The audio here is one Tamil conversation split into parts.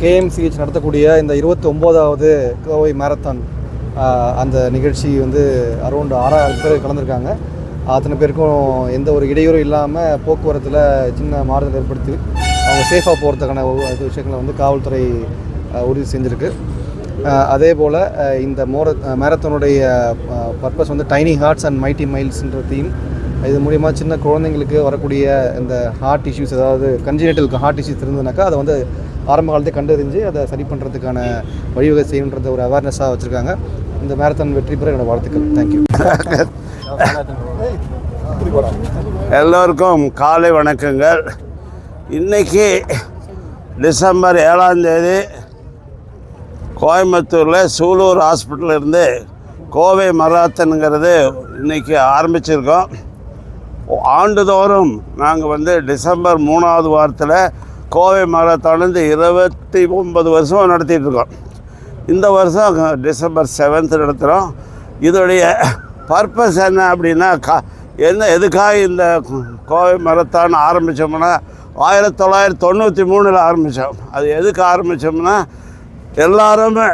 கேஎம்சிஹெச் நடத்தக்கூடிய இந்த இருபத்தி ஒம்போதாவது கோவை மேரத்தான் அந்த நிகழ்ச்சி வந்து அரௌண்ட் ஆறாயிரம் பேர் கலந்துருக்காங்க. அத்தனை பேருக்கும் எந்த ஒரு இடையூறும் இல்லாமல் போக்குவரத்தில் சின்ன மாறுதல் ஏற்படுத்தி அவங்க சேஃபாக போகிறதுக்கான இது விஷயங்களை வந்து காவல்துறை உறுதி செஞ்சுருக்கு. அதே போல் இந்த மோர மேரத்தானுடைய பர்பஸ் வந்து டைனி ஹார்ட்ஸ் அண்ட் மைட்டி மைல்ஸ்ன்ற தீம் இது மூலிமா சின்ன குழந்தைங்களுக்கு வரக்கூடிய இந்த ஹார்ட் இஷ்யூஸ் அதாவது கன்ஜினேட்டலுக்கு ஹார்ட் இஷ்யூஸ் இருந்ததுனாக்கா அதை வந்து ஆரம்ப காலத்தை கண்டறிஞ்சு அதை சரி பண்ணுறதுக்கான வழிவகை செய்யணுன்றத ஒரு அவேர்னஸாக வச்சுருக்காங்க. இந்த மேரத்தான் வெற்றி பெற என்னோட வாழ்த்துக்கள். தேங்க்யூ எல்லோருக்கும் காலை வணக்கங்கள். இன்னைக்கு டிசம்பர் ஏழாம் தேதி கோயம்புத்தூரில் சூலூர் ஹாஸ்பிட்டலிருந்து கோவை மராத்தனுங்கிறது இன்னைக்கு ஆரம்பிச்சிருக்கோம். ஆண்டுதோறும் நாங்கள் வந்து டிசம்பர் மூணாவது வாரத்தில் கோவை மராத்தான்லேருந்து இருபத்தி ஒன்பது வருஷம் நடத்திட்டு இருக்கோம் இந்த வருஷம் டிசம்பர் செவன்த் நடத்துகிறோம் இதோடைய பர்பஸ் என்ன அப்படின்னா கா என்ன எதுக்காக இந்த கோவை மரத்தான் ஆரம்பித்தோம்னா ஆயிரத்தி தொள்ளாயிரத்தி தொண்ணூற்றி மூணில் ஆரம்பித்தோம் அது எதுக்கு ஆரம்பித்தோம்னா எல்லாருமே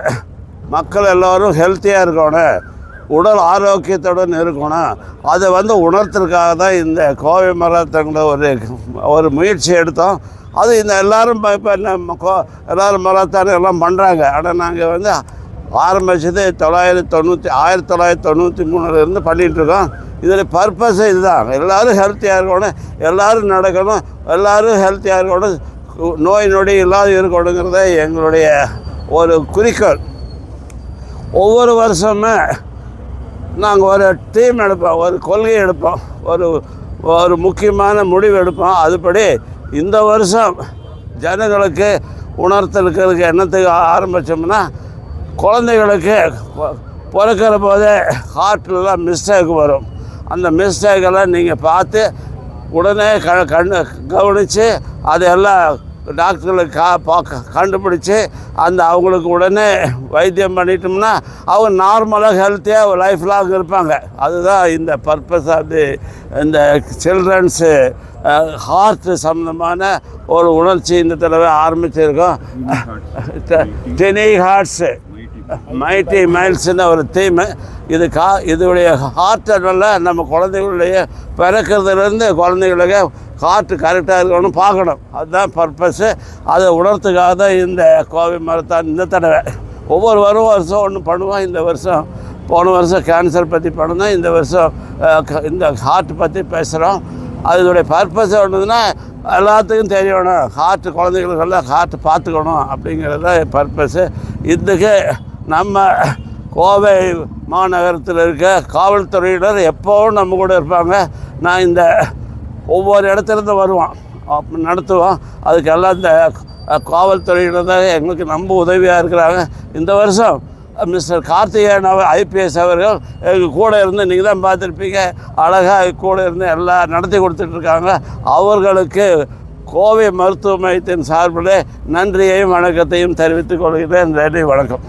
மக்கள் எல்லோரும் ஹெல்த்தியாக இருக்கணும். உடல் ஆரோக்கியத்துடன் இருக்கணும். அதை வந்து உணர்த்துறதுக்காக தான் இந்த கோவை மரத்தங்கிற ஒரு ஒரு முயற்சி எடுத்தோம். அது இந்த எல்லாரும் இப்போ இப்போ நம்ம கோ எல்லோரும் மரத்தான எல்லாம் பண்ணுறாங்க ஆனால் நாங்கள் வந்து ஆரம்பித்தது தொள்ளாயிரத்தி தொண்ணூற்றி ஆயிரத்தி தொள்ளாயிரத்தி தொண்ணூற்றி மூணுலேருந்து பண்ணிகிட்ருக்கோம் இதில் பர்பஸே இதுதான். எல்லோரும் ஹெல்த்தியாக இருக்கணும். எல்லோரும் நடக்கணும். எல்லோரும் ஹெல்த்தியாக இருக்கணும். நோய் நொடி இல்லாத இருக்கணுங்கிறத எங்களுடைய ஒரு குறிக்கோள். ஒவ்வொரு வருஷமே நாங்கள் ஒரு டீம் எடுப்போம். ஒரு கொள்கை எடுப்போம். ஒரு ஒரு முக்கியமான முடிவு எடுப்போம். அதுபடி இந்த வருஷம் ஜனங்களுக்கு உணர்த்தலுக்கு என்னத்துக்கு ஆரம்பித்தோம்னா குழந்தைகளுக்கு பிறக்கிற போதே ஹார்ட்லலாம் மிஸ்டேக் வரும். அந்த மிஸ்டேக்கெல்லாம் நீங்கள் பார்த்து உடனே க கண் கவனித்து அதையெல்லாம் டாக்டர்களுக்கு கா பார்க்க கண்டுபிடிச்சி அந்த அவங்களுக்கு உடனே வைத்தியம் பண்ணிட்டோம்னா அவங்க நார்மலாக ஹெல்த்தியாக லைஃப் லாங் இருப்பாங்க. அதுதான் இந்த பர்பஸ் அது. இந்த சில்ட்ரன்ஸு ஹார்ட் சம்மந்தமான ஒரு உணர்ச்சி இந்த தடவை ஆரம்பிச்சிருக்கோம். டெனி ஹார்ட்ஸு மைட்டி மைல்ஸ்னு ஒரு தீமு இது கா இதோடைய ஹார்ட்டை நல்லா நம்ம குழந்தைகளுடைய பிறக்கிறதுலேருந்து குழந்தைகளுக்கு ஹார்ட்டு கரெக்டாக இருக்கணும்னு பார்க்கணும். அதுதான் பர்பஸ்ஸு அதை உணர்த்துக்காக தான் இந்த கோவை மரத்தான் இந்த தடவை. ஒவ்வொரு வரும் வருஷம் ஒன்று பண்ணுவோம். இந்த வருஷம் போன வருஷம் கேன்சர் பற்றி பண்ணணும் இந்த வருஷம் க- இந்த ஹார்ட் பற்றி பேசுகிறோம் அதனுடைய பர்பஸ் ஒன்றுதுன்னா எல்லாத்துக்கும் தெரியணும். ஹார்ட் குழந்தைகளுக்கெல்லாம் ஹார்ட் பார்த்துக்கணும் அப்படிங்கிறது தான் பர்பஸ்ஸு இதுக்கு நம்ம கோவை மாநகரத்தில் இருக்க காவல்துறையினர் எப்போவும் நம்ம கூட இருப்பாங்க. நான் இந்த ஒவ்வொரு இடத்துலேருந்து வருவோம் நடத்துவோம் அதுக்கெல்லாம் இந்த காவல்துறையினர் தான் எங்களுக்கு ரொம்ப உதவியாக இருக்கிறாங்க. இந்த வருஷம் மிஸ்டர் கார்த்திகேயன் அவர் ஐபிஎஸ் அவர்கள் எங்கள் கூட இருந்து நீங்கள் தான் பார்த்துருப்பீங்க. அழகாக கூட இருந்து எல்லாம் நடத்தி கொடுத்துட்ருக்காங்க அவர்களுக்கு கோவை மருத்துவ மையத்தின் சார்பில் நன்றியையும் வணக்கத்தையும் தெரிவித்துக் கொள்கிறேன். நன்றி வணக்கம்.